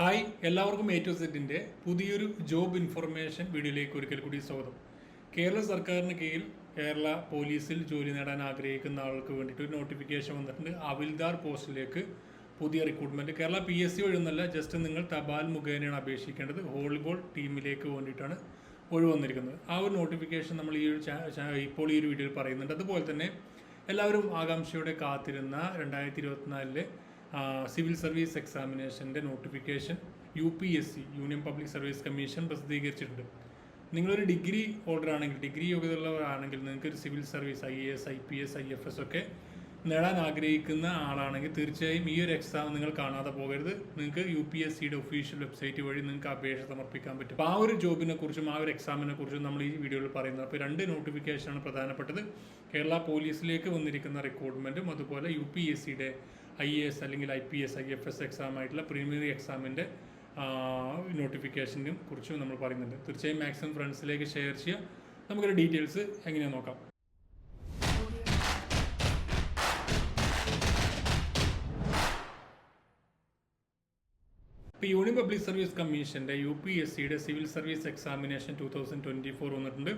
Hi എല്ലാവർക്കും A to സെറ്റിന്റെ പുതിയൊരു ജോബ് ഇൻഫർമേഷൻ വീഡിയോയിലേക്ക് ഒരിക്കൽ കൂടി സ്വാഗതം. കേരള സർക്കാരിന് കീഴിൽ കേരള പോലീസിൽ ജോലി നേടാൻ ആഗ്രഹിക്കുന്ന ആൾക്ക് വേണ്ടിയിട്ട് ഒരു നോട്ടിഫിക്കേഷൻ വന്നിട്ടുണ്ട്. അവിൽദാർ പോസ്റ്റിലേക്ക് പുതിയ recruitment Kerala P S C വഴിയൊന്നല്ല just നിങ്ങൾ തപാൽ മുഖേനയാണ് അപേക്ഷിക്കേണ്ടത്. ഹോളിബോൾ ടീമിലേക്ക് വേണ്ടിയിട്ടാണ് ഒഴിവ് വന്നിരിക്കുന്നത് ആ ഒരു നോട്ടിഫിക്കേഷൻ നമ്മൾ ഈ ഒരു ഇപ്പോൾ ഈ ഒരു വീഡിയോയിൽ പറയുന്നുണ്ട്. അതുപോലെ തന്നെ എല്ലാവരും ആകാംക്ഷയോടെ കാത്തിരുന്ന രണ്ടായിരത്തി ഇരുപത്തിനാലിലെ civil service എക്സാമിനേഷന്റെ notification U P S C union public service commission പ്രസിദ്ധീകരിച്ചിട്ടുണ്ട്. നിങ്ങളൊരു ഡിഗ്രി ഹോൾഡർ ആണെങ്കിൽ ഡിഗ്രി യോഗ്യതയുള്ളവരാണെങ്കിൽ നിങ്ങൾക്ക് ഒരു civil service I A S I P S I F S ഒക്കെ നേടാൻ ആഗ്രഹിക്കുന്ന ആളാണെങ്കിൽ തീർച്ചയായും ഈ ഒരു എക്സാം നിങ്ങൾ കാണാതെ പോകരുത്. നിങ്ങൾക്ക് യു പി എസ് സിയുടെ ഒഫീഷ്യൽ വെബ്സൈറ്റ് വഴി നിങ്ങൾക്ക് അപേക്ഷ സമർപ്പിക്കാൻ പറ്റും. അപ്പോൾ ആ ഒരു ജോബിനെ കുറിച്ചും ആ ഒരു എക്സാമിനെ കുറിച്ചും നമ്മൾ ഈ വീഡിയോയിൽ പറയുന്നത്. അപ്പോൾ രണ്ട് നോട്ടിഫിക്കേഷനാണ് പ്രധാനപ്പെട്ടത്. കേരള പോലീസിലേക്ക് വന്നിരിക്കുന്ന റിക്രൂട്ട്മെന്റും അതുപോലെ യു പി എസ് സിയുടെ ഐ എ എസ് അല്ലെങ്കിൽ I P S I F S exam ആയിട്ടുള്ള പ്രീമിയറി എക്സാമിന്റെ നോട്ടിഫിക്കേഷനും കുറിച്ചും നമ്മൾ പറയുന്നുണ്ട്. തീർച്ചയായും മാക്സിമം ഫ്രണ്ട്സിലേക്ക് ഷെയർ ചെയ്യുക. നമുക്കൊരു ഡീറ്റെയിൽസ് എങ്ങനെയാണെന്ന് നോക്കാം. ഇപ്പോൾ യൂണിയൻ പബ്ലിക് സർവീസ് കമ്മീഷന്റെ യു പി എസ് സിയുടെ civil service examination two thousand twenty four വന്നിട്ടുണ്ട്.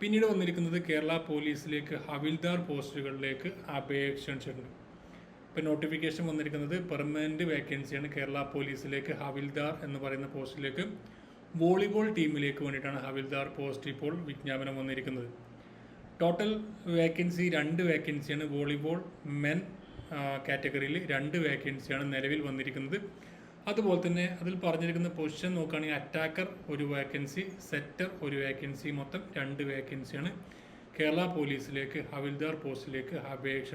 പിന്നീട് വന്നിരിക്കുന്നത് കേരള പോലീസിലേക്ക് ഹവിൽദാർ പോസ്റ്റുകളിലേക്ക് അപേക്ഷ ക്ഷണിച്ചിട്ടുണ്ട്. ഇപ്പോൾ നോട്ടിഫിക്കേഷൻ വന്നിരിക്കുന്നത് പെർമനന്റ് വേക്കൻസിയാണ് കേരള പോലീസിലേക്ക് ഹവിൽദാർ എന്ന് പറയുന്ന പോസ്റ്റിലേക്ക്. വോളിബോൾ ടീമിലേക്ക് വേണ്ടിയിട്ടാണ് ഹവിൽദാർ പോസ്റ്റ് ഇപ്പോൾ വിജ്ഞാപനം വന്നിരിക്കുന്നത്. ടോട്ടൽ വേക്കൻസി രണ്ട് വേക്കൻസിയാണ് വോളിബോൾ മെൻ കാറ്റഗറിയിൽ രണ്ട് വേക്കൻസിയാണ് നിലവിൽ വന്നിരിക്കുന്നത്. അതുപോലെ തന്നെ അതിൽ പറഞ്ഞിരിക്കുന്ന പൊസിഷൻ നോക്കുകയാണെങ്കിൽ അറ്റാക്കർ ഒരു വേക്കൻസി സെറ്റർ ഒരു വേക്കൻസി മൊത്തം രണ്ട് വേക്കൻസിയാണ് കേരള പോലീസിലേക്ക് ഹവിൽദാർ പോസ്റ്റിലേക്ക് അപേക്ഷ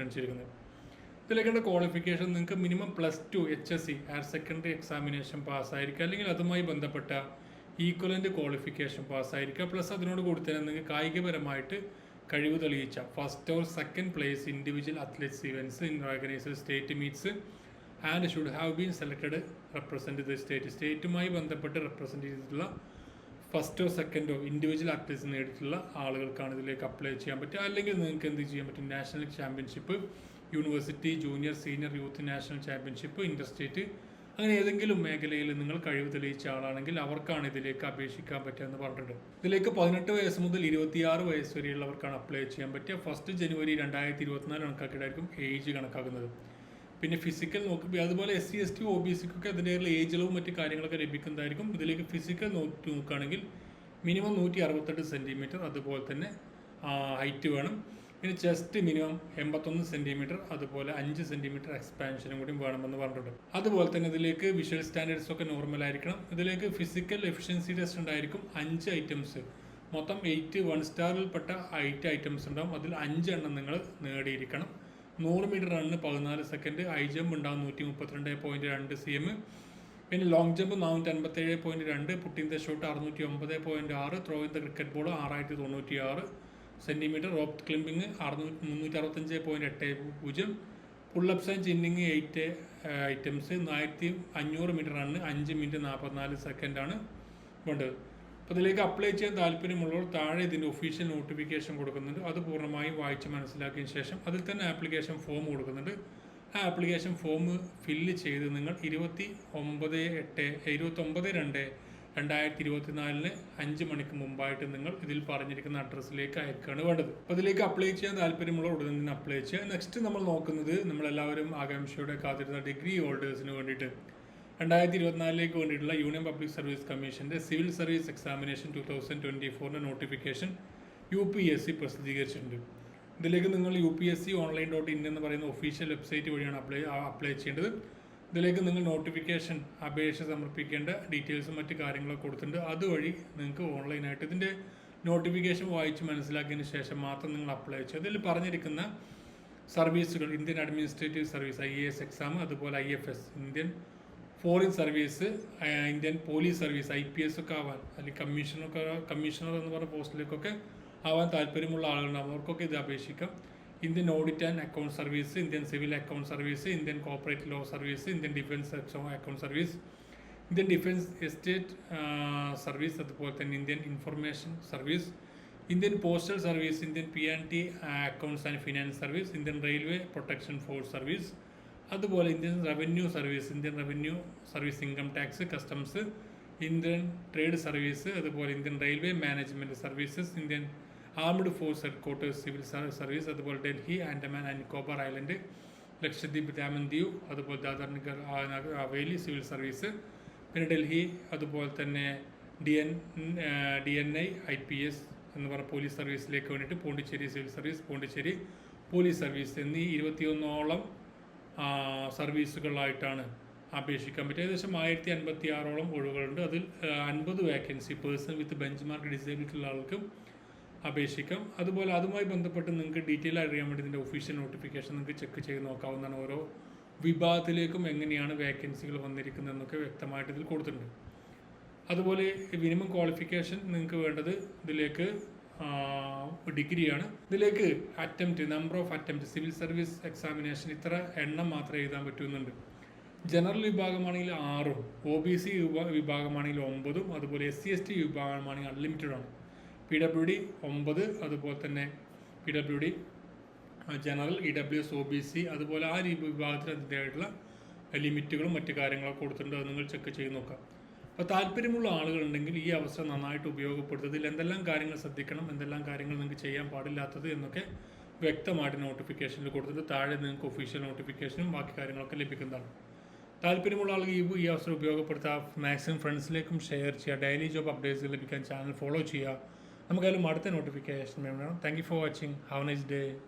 ഇതിലേക്കുള്ള ക്വാളിഫിക്കേഷൻ നിങ്ങൾക്ക് minimum plus two H S C higher secondary examination പാസ്സായിരിക്കുക അല്ലെങ്കിൽ അതുമായി ബന്ധപ്പെട്ട ഈക്വലന്റ് ക്വാളിഫിക്കേഷൻ പാസ്സായിരിക്കുക പ്ലസ് അതിനോട് കൂടി തന്നെ നിങ്ങൾക്ക് കായികപരമായിട്ട് കഴിവ് തെളിയിച്ച first or second place individual athletes events in organizer state meets and should have been selected represent the state സ്റ്റേറ്റുമായി ബന്ധപ്പെട്ട് റെപ്രസെന്റ് ചെയ്തിട്ടുള്ള ഫസ്റ്റോ സെക്കൻഡോ ഇൻഡിവിജ്വൽ ആക്ടേഴ്സ് നേടിയിട്ടുള്ള ആളുകൾക്കാണ് ഇതിലേക്ക് അപ്ലൈ ചെയ്യാൻ പറ്റുക. അല്ലെങ്കിൽ നിങ്ങൾക്ക് എന്ത് ചെയ്യാൻ പറ്റും? National championship university junior senior youth national championship inter state അങ്ങനെ ഏതെങ്കിലും മേഖലയിൽ നിങ്ങൾ കഴിവ് തെളിയിച്ച ആളാണെങ്കിൽ അവർക്കാണ് ഇതിലേക്ക് അപേക്ഷിക്കാൻ പറ്റുക എന്ന് പറഞ്ഞിട്ടുണ്ട്. ഇതിലേക്ക് പതിനെട്ട് വയസ്സ് മുതൽ ഇരുപത്തിയാറ് വയസ്സ് വരെയുള്ളവർക്കാണ് അപ്ലൈ ചെയ്യാൻ പറ്റുക. ഫസ്റ്റ് ജനുവരി രണ്ടായിരത്തി ഇരുപത്തിനാല് കണക്കാക്കിയിട്ടായിരിക്കും ഏജ് കണക്കാക്കുന്നത്. പിന്നെ ഫിസിക്കൽ നോക്കി അതുപോലെ S C S T O B സിക്കൊക്കെ അതിന്റെ ഏജ് ഇളവും മറ്റു കാര്യങ്ങളൊക്കെ ലഭിക്കുന്നതായിരിക്കും. ഇതിലേക്ക് ഫിസിക്കൽ നോക്കി നോക്കുകയാണെങ്കിൽ മിനിമം നൂറ്റി അറുപത്തെട്ട് സെന്റിമീറ്റർ അതുപോലെ തന്നെ ഹൈറ്റ് വേണം. പിന്നെ ചെസ്റ്റ് മിനിമം എൺപത്തൊന്ന് സെന്റിമീറ്റർ അതുപോലെ അഞ്ച് സെന്റിമീറ്റർ എക്സ്പാൻഷനും കൂടി വേണമെന്ന് പറഞ്ഞിട്ടുണ്ട്. അതുപോലെ തന്നെ ഇതിലേക്ക് വിഷ്വൽ സ്റ്റാൻഡേർഡ്സ് ഒക്കെ നോർമൽ ആയിരിക്കണം. ഇതിലേക്ക് ഫിസിക്കൽ എഫിഷ്യൻസി ടെസ്റ്റ് ഉണ്ടായിരിക്കും. അഞ്ച് ഐറ്റംസ് മൊത്തം എയ്റ്റ് വൺ സ്റ്റാറിൽപ്പെട്ട എയ്റ്റ് ഐറ്റംസ് ഉണ്ടാവും. അതിൽ അഞ്ചെണ്ണം നിങ്ങൾ നേടിയിരിക്കണം. നൂറ് മീറ്റർ റണ്ണിന് പതിനാല് സെക്കൻഡ് ഹൈ ജമ്പ് ഉണ്ടാവും നൂറ്റി മുപ്പത്തിരണ്ട് പോയിന്റ് രണ്ട് സി എം പിന്നെ ലോങ് ജമ്പ് നാനൂറ്റി അൻപത്തേഴ് പോയിന്റ് രണ്ട് പുട്ടിന്റെ ഷോട്ട് അറുന്നൂറ്റി ഒമ്പത് പോയിന്റ് ആറ് throw in the cricket ball ആറായിരത്തി തൊണ്ണൂറ്റി ആറ് സെന്റിമീറ്റർ റോപ്പ് ക്ലിമ്പിങ് അറുന്നൂറ്റി മുന്നൂറ്റി അറുപത്തഞ്ച് പോയിന്റ് എട്ട് പൂജ്യം. Pull ups and chinning eight items ആയിരത്തി അഞ്ഞൂറ് മീറ്റർ ആണ്. അഞ്ച് മിനിറ്റ് നാൽപ്പത്തിനാല് സെക്കൻഡാണ് വേണ്ടത്. അപ്പോൾ ഇതിലേക്ക് അപ്ലൈ ചെയ്യാൻ താല്പര്യമുള്ളവർ താഴെ ഇതിന്റെ ഒഫീഷ്യൽ നോട്ടിഫിക്കേഷൻ കൊടുക്കുന്നുണ്ട്. അത് പൂർണമായും വായിച്ച് മനസ്സിലാക്കിയ ശേഷം അതിൽ തന്നെ ആപ്ലിക്കേഷൻ ഫോം കൊടുക്കുന്നുണ്ട്. ആ ആപ്ലിക്കേഷൻ ഫോം ഫില്ല് ചെയ്ത് നിങ്ങൾ ഇരുപത്തി ഒമ്പത് എട്ട് ഇരുപത്തൊമ്പത് രണ്ട് രണ്ടായിരത്തി ഇരുപത്തിനാലിന് അഞ്ച് മണിക്ക് മുമ്പായിട്ട് നിങ്ങൾ ഇതിൽ പറഞ്ഞിരിക്കുന്ന അഡ്രസ്സിലേക്ക് അയക്കുകയാണ് വേണ്ടത്. അപ്പോൾ ഇതിലേക്ക് അപ്ലൈ ചെയ്യാൻ താല്പര്യമുള്ള ഉടനെ തന്നെ അപ്ലൈ ചെയ്യുക. നെക്സ്റ്റ് നമ്മൾ നോക്കുന്നത് നമ്മളെല്ലാവരും ആകാംക്ഷയോടെ കാത്തിരുന്ന ഡിഗ്രി ഹോൾഡേഴ്സിന് വേണ്ടിയിട്ട്. രണ്ടായിരത്തി ഇരുപത്തിനാലിലേക്ക് വേണ്ടിയിട്ടുള്ള യൂണിയൻ പബ്ലിക് സർവീസ് കമ്മീഷന്റെ civil service examination two thousand twenty ഫോറിന്റെ notification U P S C പ്രസിദ്ധീകരിച്ചിട്ടുണ്ട്. ഇതിലേക്ക് നിങ്ങൾ U P S C online dot in എന്ന് പറയുന്ന ഒഫീഷ്യൽ വെബ്സൈറ്റ് വഴിയാണ് അപ്ലൈ അപ്ലൈ ചെയ്യേണ്ടത്. ഇതിലേക്ക് നിങ്ങൾ നോട്ടിഫിക്കേഷൻ അപേക്ഷ സമർപ്പിക്കേണ്ട ഡീറ്റെയിൽസും മറ്റു കാര്യങ്ങളൊക്കെ കൊടുത്തിട്ടുണ്ട്. അതുവഴി നിങ്ങൾക്ക് ഓൺലൈനായിട്ട് ഇതിന്റെ നോട്ടിഫിക്കേഷൻ വായിച്ച് മനസ്സിലാക്കിയതിന് ശേഷം മാത്രം നിങ്ങൾ അപ്ലൈ ചെയ്തു ഇതിൽ പറഞ്ഞിരിക്കുന്ന സർവീസുകൾ Indian administrative service I A S exam അതുപോലെ I F S Indian foreign service Indian police service I P S ഒക്കെ ആവാൻ അല്ലെങ്കിൽ കമ്മീഷണർ കമ്മീഷണർ എന്ന് പറഞ്ഞ പോസ്റ്റിലേക്കൊക്കെ ആവാൻ താല്പര്യമുള്ള ആളുകളുണ്ടാവും. അവർക്കൊക്കെ ഇത് അപേക്ഷിക്കാം. Indian audit and account service Indian civil account service Indian corporate law service Indian defence account service Indian defence estate service അതുപോലെ തന്നെ Indian information service Indian postal service Indian P and T accounts and finance service Indian railway protection force service അതുപോലെ Indian revenue service Indian revenue service income tax customs Indian trade service അതുപോലെ Indian railway management services Indian armed force headquarters civil service അതുപോലെ Delhi Andaman and Nicobar island Lakshadweep Daman ദ്വീപ് അതുപോലെ Dadar Nagar Haveli civil service പിന്നെ ഡൽഹി അതുപോലെ തന്നെ D N D N I I P S എന്ന് പറഞ്ഞ police സർവീസിലേക്ക് വേണ്ടിയിട്ട് Pondicherry civil service Pondicherry police service എന്നീ ഇരുപത്തിയൊന്നോളം സർവീസുകളായിട്ടാണ് അപേക്ഷിക്കാൻ പറ്റും ഏകദേശം ആയിരത്തി അൻപത്തി ആറോളം ഒഴിവുകളുണ്ട്. അതിൽ അൻപത് vacancy person with benchmark disabled ഉള്ള ആൾക്കും അപേക്ഷിക്കാം. അതുപോലെ അതുമായി ബന്ധപ്പെട്ട് നിങ്ങൾക്ക് ഡീറ്റെയിൽ അറിയാൻ വേണ്ടി ഇതിന്റെ ഒഫീഷ്യൽ നോട്ടിഫിക്കേഷൻ നിങ്ങൾക്ക് ചെക്ക് ചെയ്ത് നോക്കാവുന്നതാണ് ഓരോ വിഭാഗത്തിലേക്കും എങ്ങനെയാണ് വേക്കൻസികൾ വന്നിരിക്കുന്നതെന്നൊക്കെ വ്യക്തമായിട്ട് ഇതിൽ കൊടുത്തിട്ടുണ്ട്. അതുപോലെ മിനിമം ക്വാളിഫിക്കേഷൻ നിങ്ങൾക്ക് വേണ്ടത് ഇതിലേക്ക് ഡിഗ്രിയാണ് ഇതിലേക്ക് attempt number of attempt civil service examination ഇത്ര എണ്ണം മാത്രമേ എഴുതാൻ പറ്റുന്നുണ്ട് ജനറൽ വിഭാഗമാണെങ്കിൽ ആറും ഒ ബി സി വിഭാഗമാണെങ്കിൽ ഒമ്പതും അതുപോലെ എസ് സി എസ് ടി വിഭാഗമാണെങ്കിൽ അൺലിമിറ്റഡ് ആണ്. പി ഡബ്ല്യു ഡി ഒമ്പത് അതുപോലെ തന്നെ P W D general E W S O B C അതുപോലെ ആ രീതി വിഭാഗത്തിന് അതിന്റെതായിട്ടുള്ള ലിമിറ്റുകളും മറ്റു കാര്യങ്ങളൊക്കെ കൊടുത്തിട്ടുണ്ട്. അത് നിങ്ങൾ ചെക്ക് ചെയ്ത് നോക്കാം. അപ്പോൾ താല്പര്യമുള്ള ആളുകളുണ്ടെങ്കിൽ ഈ അവസരം നന്നായിട്ട് ഉപയോഗപ്പെടുത്തതിൽ എന്തെല്ലാം കാര്യങ്ങൾ ശ്രദ്ധിക്കണം എന്തെല്ലാം കാര്യങ്ങൾ നിങ്ങൾക്ക് ചെയ്യാൻ പാടില്ലാത്തത് എന്നൊക്കെ വ്യക്തമായിട്ട് നോട്ടിഫിക്കേഷനിൽ കൊടുത്തിട്ട് താഴെ നിങ്ങൾക്ക് ഒഫീഷ്യൽ നോട്ടിഫിക്കേഷനും ബാക്കി കാര്യങ്ങളൊക്കെ ലഭിക്കുന്നതാണ്. താല്പര്യമുള്ള ആളുകൾ ഈ ഈ അവസരം ഉപയോഗപ്പെടുത്താം. മാക്സിമം ഫ്രണ്ട്സിലേക്കും ഷെയർ ചെയ്യുക. ഡെയിലി ജോബ് അപ്ഡേറ്റ്സ് ലഭിക്കാൻ ചാനൽ ഫോളോ ചെയ്യുക. നമുക്കായാലും അടുത്ത നോട്ടിഫിക്കേഷൻ വേണം. Thank you for watching have nice day